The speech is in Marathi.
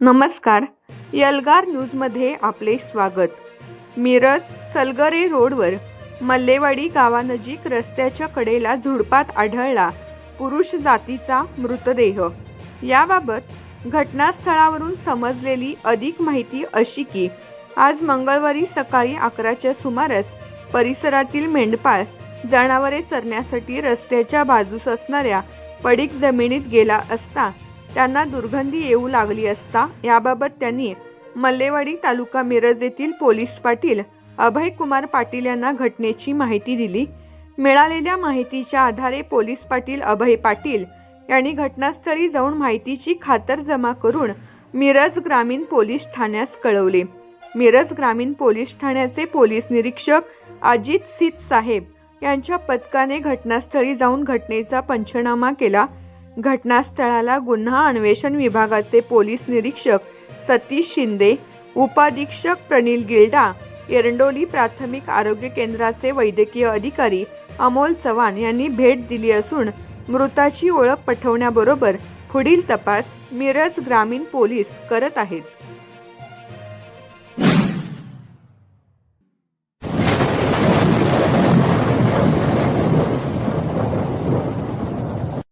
नमस्कार. यलगार न्यूजमध्ये आपले स्वागत. मिरज सलगरे रोडवर मल्लेवाडी गावानजीक रस्त्याच्या कडेला झुडपात आढळला पुरुष जातीचा मृतदेह. याबाबत घटनास्थळावरून समजलेली अधिक माहिती अशी की आज मंगळवारी सकाळी अकराच्या सुमारास परिसरातील मेंढपाळ जनावरे चरण्यासाठी रस्त्याच्या बाजूस असणाऱ्या पडीक जमिनीत गेला असता त्यांना दुर्गंधी येऊ लागली असता याबाबत त्यांनी मल्लेवाडी तालुका मिरज येथील पोलीस पाटील अभय कुमार पाटील यांना घटनेची माहिती दिली. मिळालेल्या माहितीच्या आधारे पोलीस पाटील अभय पाटील यांनी घटनास्थळी जाऊन माहितीची खातरजमा करून मिरज ग्रामीण पोलीस ठाण्यास कळवले. मिरज ग्रामीण पोलीस ठाण्याचे पोलीस निरीक्षक अजित सित साहेब यांच्या पथकाने घटनास्थळी जाऊन घटनेचा पंचनामा केला. घटनास्थळाला गुन्हा अन्वेषण विभागाचे पोलीस निरीक्षक सतीश शिंदे उपाधीक्षक प्रनिल गिल्डा एरंडोली प्राथमिक आरोग्य केंद्राचे वैद्यकीय अधिकारी अमोल चव्हाण यांनी भेट दिली असून मृताची ओळख पटवण्याबरोबर पुढील तपास मिरज ग्रामीण पोलीस करत आहेत.